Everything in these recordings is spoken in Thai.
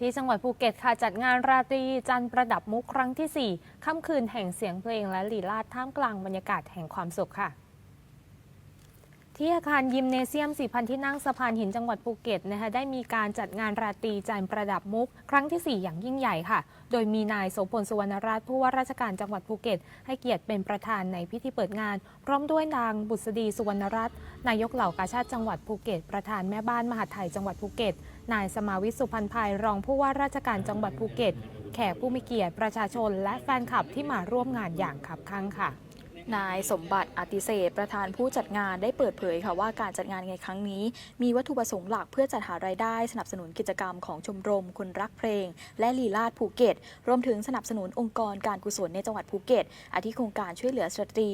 ที่จังหวัดภูเก็ตค่ะจัดงานราตรีจันประดับมุกครั้งที่ 4 ค่ำคืนแห่งเสียงเพลงและลีลาดท่ามกลางบรรยากาศแห่งความสุขค่ะ ที่อาคารยิมเนเซียม 4,000 ที่นั่งสะพานหินจังหวัดภูเก็ตนะคะได้มีการจัดงานราตรีจันประดับมุก ครั้งที่ 4 อย่างยิ่งใหญ่ค่ะ โดยมีนายโสพลสุวรรณราชผู้ว่าราชการจังหวัดภูเก็ต ให้เกียรติเป็นประธานในพิธีเปิดงาน พร้อมด้วยนางบุษดีสุวรรณรัตน์นายกเหล่ากาชาติจังหวัดภูเก็ต ประธานแม่บ้านมหาไทยจังหวัดภูเก็ต นายสมาวิทสุพันธ์ภัยรองผู้ว่าราชการจังหวัดภูเก็ต แขกผู้มีเกียรติประชาชน และแฟนคลับที่มาร่วมงานอย่างคับคั่งค่ะ นายสมบัติอติเศษประธานผู้จัดงานได้เปิดเผยค่ะว่าการจัดงานในครั้งนี้ มีวัตถุประสงค์หลักเพื่อจัดหารายได้สนับสนุนกิจกรรมของชมรมคนรักเพลง และลีลาดภูเก็ต รวมถึงสนับสนุนองค์กรการกุศลในจังหวัดภูเก็ตอาทิโครงการช่วยเหลือสตรี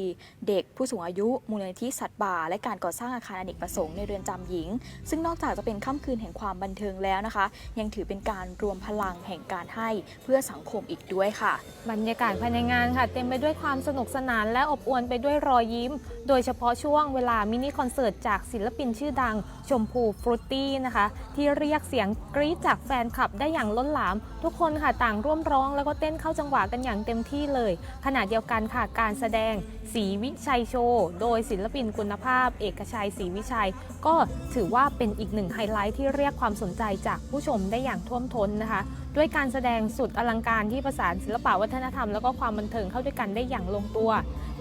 เด็กผู้สูงอายุ มูลนิธิสัตว์ป่าและการก่อสร้างอาคารอเนกประสงค์ในเรือนจำหญิง ซึ่งนอกจากจะเป็นค่ำคืนแห่งความบันเทิงแล้วนะคะ ยังถือเป็นการรวมพลังแห่งการให้เพื่อสังคมอีกด้วยค่ะ บรรยากาศภายในงานค่ะ เต็มไปด้วยความสนุกสนานและอบอวลไปด้วยรอยยิ้ม โดยเฉพาะช่วงเวลามินิคอนเสิร์ตจากศิลปินชื่อดังชมพูฟรุตตี้นะคะ ที่เรียกเสียงกรี๊ดจากแฟนคลับได้อย่างล้นหลาม ทุกคนค่ะต่างร่วมร้องแล้วก็เต้นเข้าจังหวะกันอย่างเต็มที่เลย ขณะเดียวกันค่ะการแสดง สีวิชัยโชว์ โดยศิลปินคุณภาพ เอกชัยศรีวิชัย ก็ถือว่าเป็นอีกหนึ่งไฮไลท์ที่เรียกความสนใจจากผู้ชมได้อย่างท่วมท้นนะคะ ด้วยการแสดงสุดอลังการที่ประสานศิลปะวัฒนธรรมแล้วก็ความบันเทิงเข้าด้วยกันได้อย่างลงตัว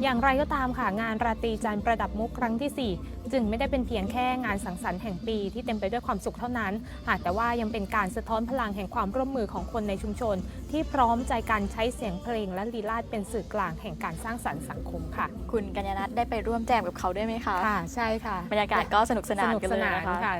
อย่างไรก็ตามค่ะงานราตรีจันทร์ประดับมุกครั้งที่ 4 จึงไม่ได้เป็นเพียงแค่งานสังสรรค์แห่งปีที่เต็มไปด้วยความสุขเท่านั้นหากแต่ว่ายังเป็นการสะท้อนพลังแห่งความร่วมมือของคนในชุมชน ที่พร้อมใจกันใช้เสียงเพลงและลีลาดเป็นสื่อกลางแห่งการสร้างสรรค์สังคมค่ะคุณกัญญานัทได้ไปร่วมแจมกับเขาด้วยไหมคะ ค่ะ ใช่ค่ะ บรรยากาศก็สนุกสนานกันเลยสนะคะ ค่ะ